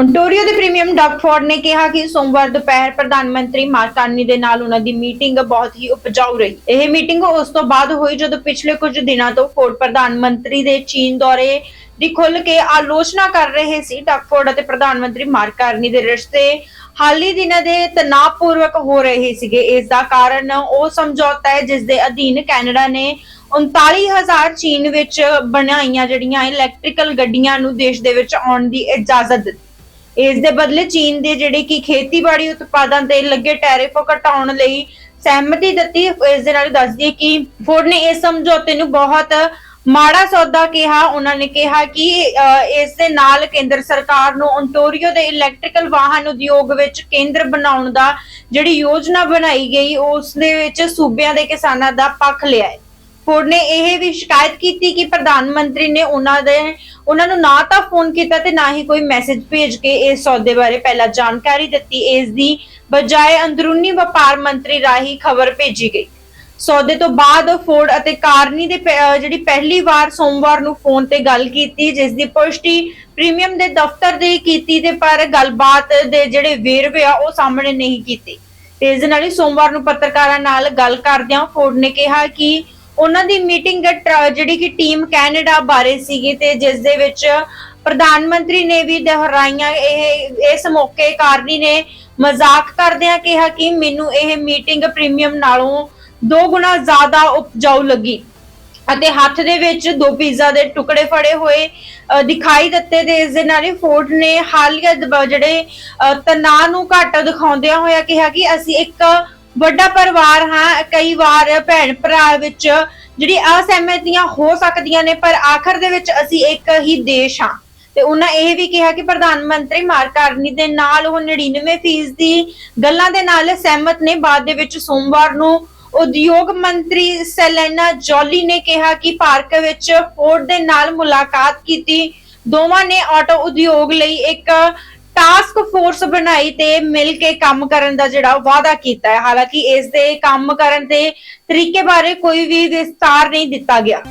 ontario ਦੇ premium ਡਾਕਫੋਰਡ ਨੇ ਕਿਹਾ ਕਿ ਸੋਮਵਾਰ ਦੁਪਹਿਰ ਪ੍ਰਧਾਨ ਮੰਤਰੀ ਮਾਰਕ ਦੇ ਨਾਲ ਉਹਨਾਂ ਦੀ ਮੀਟਿੰਗ ਬਹੁਤ ਹੀ ਉਪਜਾਊ ਰਹੀ। ਇਹ ਮੀਟਿੰਗ ਉਸ ਤੋਂ ਬਾਅਦ ਹੋਈ ਜਦੋਂ ਪਿਛਲੇ ਕੁਝ ਦਿਨਾਂ ਤੋਂ ਫੋਰਡ ਪ੍ਰਧਾਨ ਮੰਤਰੀ ਦੇ ਚੀਨ ਦੌਰੇ ਦੀ ਖੁੱਲ ਕੇ ਆਲੋਚਨਾ ਕਰ ਰਹੇ ਸੀ। ਡਾਕਫੋਰਡ ਅਤੇ ਪ੍ਰਧਾਨ ਮੰਤਰੀ ਮਾਰਕ ਦੇ ਰਿਸ਼ਤੇ ਹਾਲੀ ਦਿਨਾਂ ਦੇ ਤਣਾਅਪੂਰਵਕ ਹੋ ਰਹੇ ਸੀਗੇ। ਇਸ ਦਾ ਕਾਰਨ ਉਹ ਸਮਝੌਤਾ ਹੈ ਜਿਸ ਦੇ ਅਧੀਨ ਕੈਨੇਡਾ ਨੇ 39000 ਚੀਨ ਵਿੱਚ ਬਣਾਈਆਂ ਜਿਹੜੀਆਂ ਇਲੈਕਟ੍ਰੀਕਲ ਗੱਡੀਆਂ ਨੂੰ ਦੇਸ਼ ਦੇ ਵਿੱਚ ਆਉਣ ਦੀ ਇਜਾਜ਼ਤ ਦਿੱਤੀ। ਇਸ ਦੇ ਬਦਲੇ ਚੀਨ ਦੇ ਜਿਹੜੇ ਕਿ ਖੇਤੀਬਾੜੀ ਉਤਪਾਦਾਂ ਤੇ ਲੱਗੇ ਟੈਰਿਫ ਘਟਾਉਣ ਲਈ ਸਹਿਮਤੀ ਦਿੱਤੀ, ਇਸ ਦੇ ਨਾਲ ਦੱਸ ਦਈਏ ਕਿ ਫੋਰਡ ਨੇ ਇਸ ਸਮਝੌਤੇ ਨੂੰ ਬਹੁਤ ਮਾੜਾ ਸੌਦਾ ਕਿਹਾ। ਉਹਨਾਂ ਨੇ ਕਿਹਾ ਕਿ ਇਸ ਦੇ ਨਾਲ ਕੇਂਦਰ ਸਰਕਾਰ ਨੂੰ ontario ਦੇ ਇਲੈਕਟ੍ਰੀਕਲ ਵਾਹਨ ਉਦਯੋਗ ਵਿੱਚ ਕੇਂਦਰ ਬਣਾਉਣ ਦਾ ਜਿਹੜੀ ਯੋਜਨਾ ਬਣਾਈ ਗਈ, ਉਸ ਦੇ ਵਿੱਚ ਸੂਬਿਆਂ ਦੇ ਕਿਸਾਨਾਂ ਦਾ ਪੱਖ ਲਿਆ ਹੈ। ਫੋਰਡ ਨੇ ਇਹ ਵੀ ਸ਼ਿਕਾਇਤ ਕੀਤੀ ਕਿ ਪ੍ਰਧਾਨ ਮੰਤਰੀ ਨੇ ਉਹਨਾਂ ਦੇ, ਉਹਨਾਂ ਨੂੰ ਨਾ ਤਾਂ ਫੋਨ ਕੀਤਾ ਤੇ ਨਾ ਹੀ ਕੋਈ ਮੈਸੇਜ ਭੇਜ ਕੇ ਇਸ ਸੌਦੇ ਬਾਰੇ ਪਹਿਲਾਂ ਜਾਣਕਾਰੀ ਦਿੱਤੀ। ਇਸ ਦੀ ਬਜਾਏ ਅੰਦਰੂਨੀ ਵਪਾਰ ਮੰਤਰੀ ਰਾਹੀਂ ਖਬਰ ਭੇਜੀ ਗਈ। ਸੌਦੇ ਤੋਂ ਬਾਅਦ ਫੋਰਡ ਅਤੇ ਕਾਰਨੀ ਦੇ ਜਿਹੜੀ ਪਹਿਲੀ ਵਾਰ ਸੋਮਵਾਰ ਨੂੰ ਫੋਨ ਤੇ ਗੱਲ ਕੀਤੀ, ਜਿਸ ਦੀ ਪੁਸ਼ਟੀ ਪ੍ਰੀਮੀਅਮ ਦੇ ਦਫ਼ਤਰ ਦੇ ਕੀਤੀ ਤੇ ਪਰ ਗੱਲਬਾਤ ਦੇ ਜਿਹੜੇ ਵੇਰਵੇ ਆ, ਉਹ ਸਾਹਮਣੇ ਨਹੀਂ ਕੀਤੀ। ਤੇ ਇਸ ਦੇ ਨਾਲ ਹੀ ਸੋਮਵਾਰ ਨੂੰ ਪੱਤਰਕਾਰਾਂ ਨਾਲ ਗੱਲ ਕਰਦਿਆਂ ਫੋਰਡ ਨੇ ਕਿਹਾ ਕਿ ਉਹਨਾਂ ਦੀ ਮੀਟਿੰਗ ਜਿਹੜੀ ਕਿ ਟੀਮ ਕੈਨੇਡਾ ਬਾਰੇ ਸੀਗੀ ਤੇ ਜਿਸ ਦੇ ਵਿੱਚ ਪ੍ਰਧਾਨ ਮੰਤਰੀ ਨੇ ਵੀ ਦੁਹਰਾਈਆਂ ਇਹ ਇਸ ਮੌਕੇ ਕਾਰਨੀ ਨੇ ਮਜ਼ਾਕ ਕਰਦਿਆਂ ਕਿਹਾ ਕਿ ਮੈਨੂੰ ਇਹ ਮੀਟਿੰਗ ਪ੍ਰੀਮੀਅਮ ਨਾਲੋਂ ਦੋ ਗੁਣਾ ਜ਼ਿਆਦਾ ਉਪਜਾਊ ਲੱਗੀ ਅਤੇ ਹੱਥ ਦੇ ਵਿੱਚ ਦੋ ਪੀਜ਼ਾ ਦੇ ਟੁਕੜੇ ਫੜੇ ਹੋਏ ਦਿਖਾਈ ਦਿੱਤੇ ਤੇ ਇਸ ਦੇ ਨਾਲ ਹੀ ਫੋਰਡ ਨੇ ਹਾਲੀਆ ਜਿਹੜੇ ਅ, ਤਣਾਅ ਨੂੰ ਘੱਟ ਦਿਖਾਉਂਦਿਆਂ ਹੋਇਆ ਕਿਹਾ ਕਿ ਅਸੀਂ ਇੱਕ ਵੱਡਾ ਪਰਿਵਾਰ ਹਾਂ, ਕਈ ਵਾਰ ਭੈਣ ਭਰਾ ਵਿੱਚ ਜਿਹੜੀ ਅਸਹਿਮਤੀਆਂ ਹੋ ਸਕਦੀਆਂ ਨੇ, ਪਰ ਆਖਰ ਦੇ ਵਿੱਚ ਅਸੀਂ ਇੱਕ ਹੀ ਦੇਸ਼ ਹਾਂ। ਤੇ ਉਹਨਾਂ ਇਹ ਵੀ ਕਿਹਾ ਕਿ ਪ੍ਰਧਾਨ ਮੰਤਰੀ ਮਾਰਕ ਦੇ ਨਾਲ ਉਹ 99% ਦੀ ਗੱਲਾਂ ਦੇ ਨਾਲ ਸਹਿਮਤ ਨੇ। ਬਾਅਦ ਦੇ ਵਿੱਚ ਸੋਮਵਾਰ ਨੂੰ ਉਦਯੋਗ ਮੰਤਰੀ ਸੈਲੇਨਾ ਜੋਲੀ ਨੇ ਕਿਹਾ ਕਿ ਪਾਰਕ ਵਿੱਚ ਫੋਰਡ ਦੇ ਨਾਲ ਮੁਲਾਕਾਤ ਕੀਤੀ। ਦੋਵਾਂ ਨੇ ਆਟੋ ਉਦਯੋਗ ਲਈ ਇੱਕ ਟਾਸਕ ਫੋਰਸ ਬਣਾਈ ਤੇ ਮਿਲ ਕੇ ਕੰਮ ਕਰਨ ਦਾ ਜਿਹੜਾ ਵਾਅਦਾ ਕੀਤਾ ਹੈ। ਹਾਲਾਂਕਿ ਇਸ ਦੇ ਕੰਮ ਕਰਨ ਦੇ ਤਰੀਕੇ ਬਾਰੇ ਕੋਈ ਵੀ ਵਿਸਤਾਰ ਨਹੀਂ ਦਿੱਤਾ ਗਿਆ।